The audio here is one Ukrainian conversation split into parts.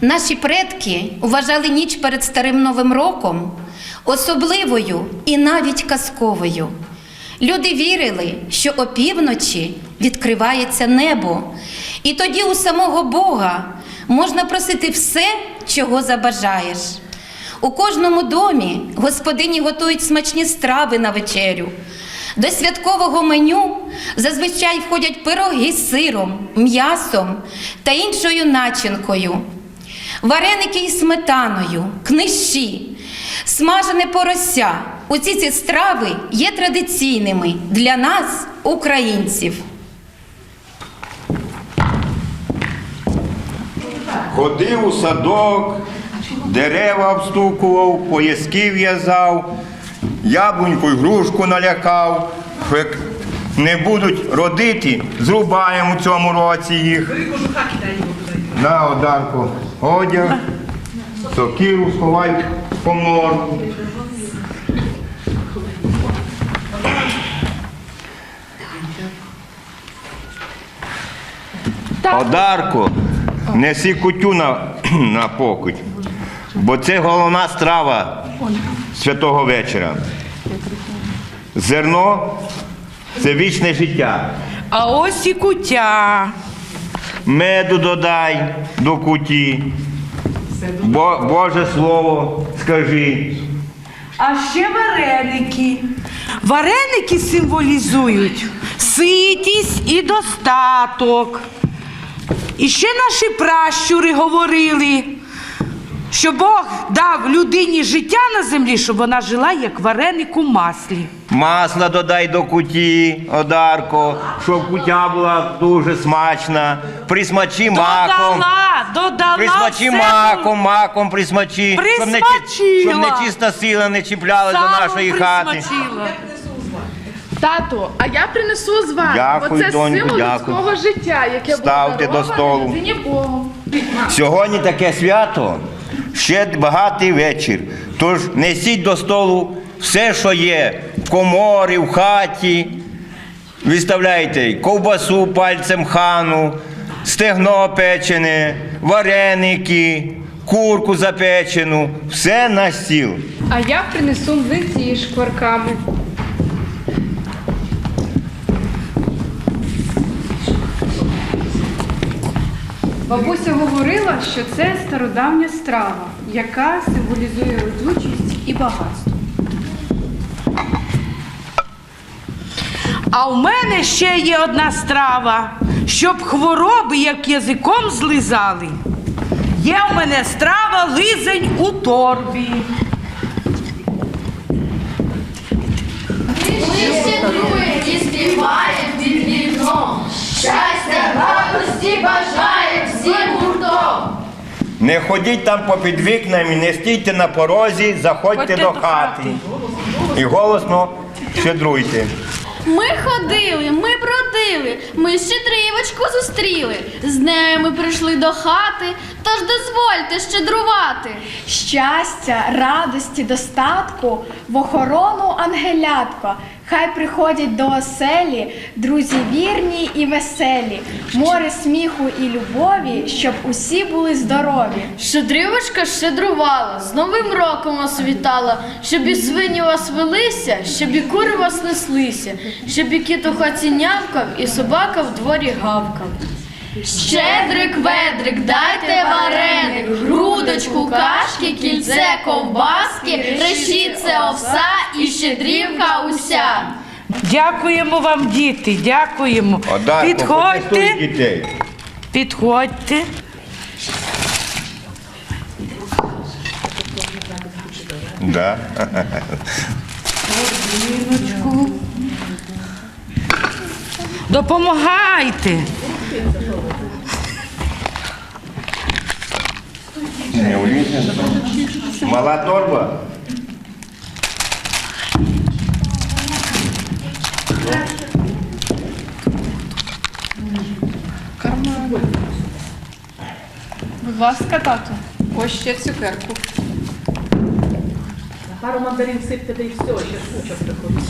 Наші предки вважали ніч перед Старим Новим роком особливою і навіть казковою. Люди вірили, що опівночі відкривається небо, і тоді у самого Бога можна просити все, чого забажаєш. У кожному домі господині готують смачні страви на вечерю. До святкового меню зазвичай входять пироги з сиром, м'ясом та іншою начинкою, вареники із сметаною, книжі, смажене порося. Усі ці страви є традиційними для нас, українців. Ходив у садок, дерева обстукував, пояски в'язав, яблуньку й грушку налякав. Що Як не будуть родити, зрубаємо у цьому році їх. На одарку одяг, сокиру сховай по норку. Одарку, неси кутю на, на покуть, бо це головна страва святого вечора. Зерно це вічне життя. А ось і кутя. Меду додай до куті. Бо, Боже Слово скажи. А ще вареники. Вареники символізують ситість і достаток. І ще наші пращури говорили, що Бог дав людині життя на землі, щоб вона жила як вареник у маслі. Масла додай до куті, Одарко, щоб кутя була дуже смачна. Присмачи маком. Додала, додала. Присмачи все маком, маком присмачи, щоб не, чи- щоб Присмачила. нечиста сила не чіпляла до нашої хати. присмачила. Тату, а я принесу з вами, Дякую, бо це доньку, символ дякую. людського життя, яке Ставте було до дароване столу. людині Богом. Сьогодні таке свято, ще багатий вечір. Тож несіть до столу все, що є, в коморі, в хаті. Виставляйте ковбасу пальцем хану, стегно печене, вареники, курку запечену, все на стіл. А я принесу млинці з шкварками. Бабуся говорила, що це стародавня страва, яка символізує родючість і багатство. А в мене ще є одна страва, щоб хвороби як язиком злизали. Є в мене страва лизень у торбі. Ми щедруємо і співаємо під вікном. Щастя, радості гуртом. Не ходіть там попід вікнами, не стійте на порозі, заходьте до хати. І голосно щедруйте. Ми ходили, ми бродили, ми щедрівочку зустріли. З нею ми прийшли до хати, тож дозвольте щедрувати. Щастя, радості, достатку в охорону ангелятко. Хай приходять до оселі, друзі вірні і веселі, море сміху і любові, щоб усі були здорові. Щедрівочка щедрувала, з Новим роком вас вітала, щоб і свині вас велися, щоб і кури вас неслися, щоб і кіт у і собака в дворі гавкав. Щедрик, ведрик, дайте вареник, грудочку, кашки, кільце, ковбаски, решітце овса і щедрівка уся. Дякуємо вам, діти, дякуємо. Одарко, Підходьте, дітей. підходьте. Да. Допомагайте. Не влізе. Мала торба. Будь ласка, тату, ось ще цукерку. Пару мандарин сипте, да і все, ще куча приходить.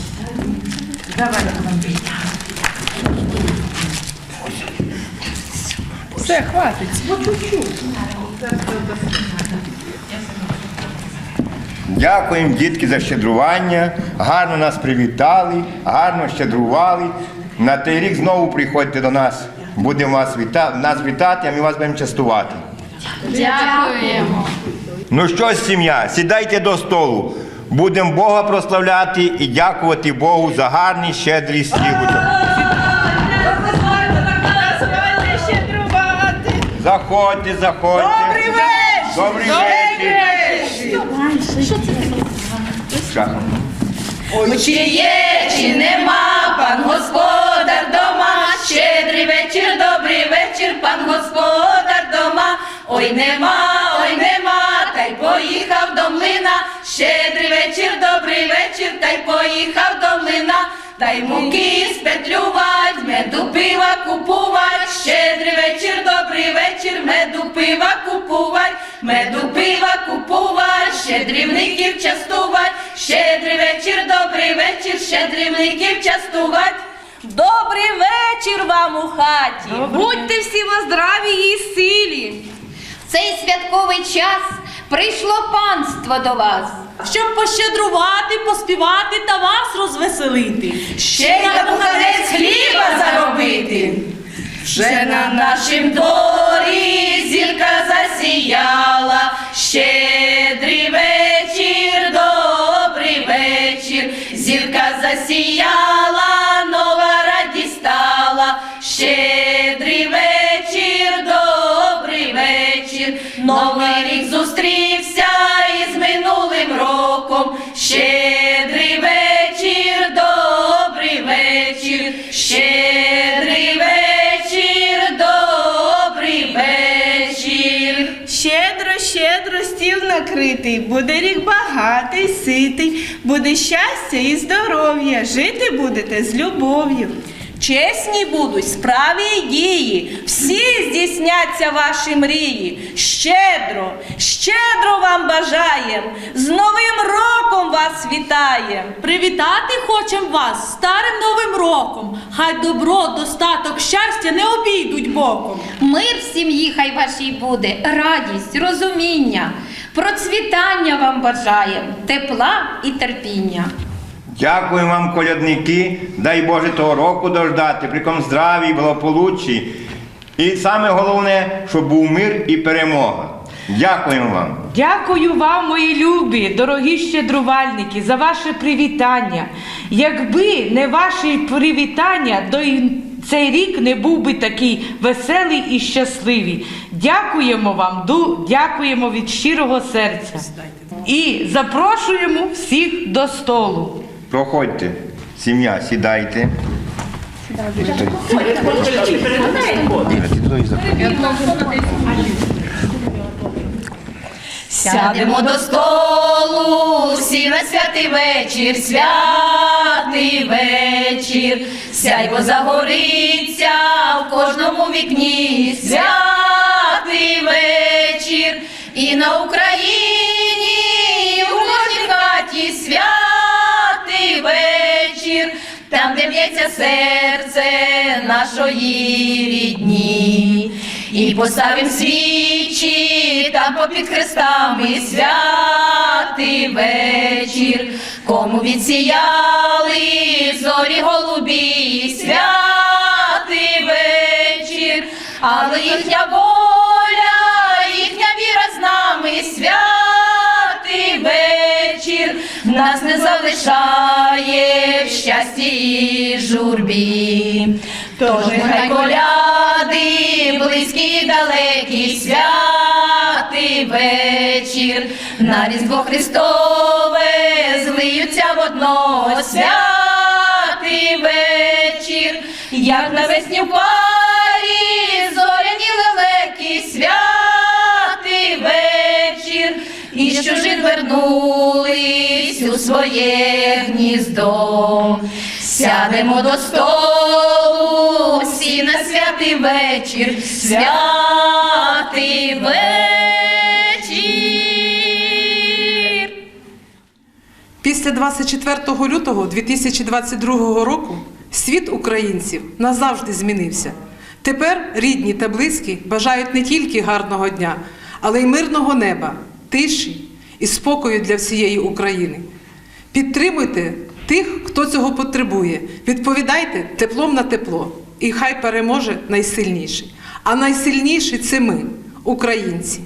Все, хватить. Дякуємо, дітки, за щедрування. Гарно нас привітали, гарно щедрували. На той рік знову приходьте до нас. Будемо вас віта... нас вітати, а ми вас будемо частувати. Дякуємо. Ну що сім'я, сідайте до столу. Будемо Бога прославляти і дякувати Богу за гарний щедрий стілочок. Заходьте, заходьте. Добрий вечір! Добрий вечір! Шахом. Чи є, чи нема, пан господар дома, щедрий вечір, добрий вечір, пан господар дома. Ой нема, ой нема, та й поїхав до млина. Щедрий вечір, добрий вечір, та й поїхав до млина. Та й муки спетлювать, меду пива купувать, щедрий вечір, вечір, меду пива купувать, меду пива купувать, щедрівників частувать, щедрий вечір, добрий вечір, щедрівників частувать. Добрий вечір вам у хаті. Будьте всі во здраві і силі. В цей святковий час прийшло панство до вас. Щоб пощедрувати, поспівати та вас розвеселити. ще й на буханець хліба заробити. Вже на нашім дворі засіяла, нова радість стала, щедрий вечір, добрий вечір, новий рік зустрівся буде рік багатий, ситий, буде щастя і здоров'я, жити будете з любов'ю. Чесні будуть справі й дії, всі здійсняться ваші мрії. Щедро, щедро вам бажаєм, з Новим роком вас вітаєм. Привітати хочем вас старим новим роком. Хай добро, достаток, щастя не обійдуть боком. Мир в сім'ї хай вашій буде, радість, розуміння, процвітання вам бажаєм, тепла і терпіння. Дякуємо вам, колядники. Дай Боже того року дождати, приком здраві, благополуччі. І саме головне, щоб був мир і перемога. Дякуємо вам. Дякую вам, мої любі, дорогі щедрувальники, за ваше привітання. Якби не ваші привітання, то й цей рік не був би такий веселий і щасливий. Дякуємо вам, ду- дякуємо від щирого серця. І запрошуємо всіх до столу. Проходьте, сім'я, сідайте. Сядемо до столу, всі на святий вечір, святий вечір, сяйво загориться в кожному вікні, святий вечір, і на Україні, і у кожній хаті святий вечір, там, де б'ється серце нашої рідні. І поставим свічі там попід хрестами святий вечір, кому відсіяли зорі голубі, святий вечір, але їхня воля, їхня віра з нами, святий вечір, нас не залишає в щасті журбі. Тож нехай коляди, близькі і далекі, святий вечір, на Різдво Христове злиються в одно, святий вечір, як навесні в парі, зоряні лелеки, святий вечір, і з чужин вернулись у своє гніздо. Сядемо до столу, на святий вечір, святий вечір. Після 24 лютого 2022 року світ українців назавжди змінився. Тепер рідні та близькі бажають не тільки гарного дня, але й мирного неба, тиші і спокою для всієї України. Підтримуйте тих, хто цього потребує. Відповідайте теплом на тепло, і хай переможе найсильніший. А найсильніші це ми, українці.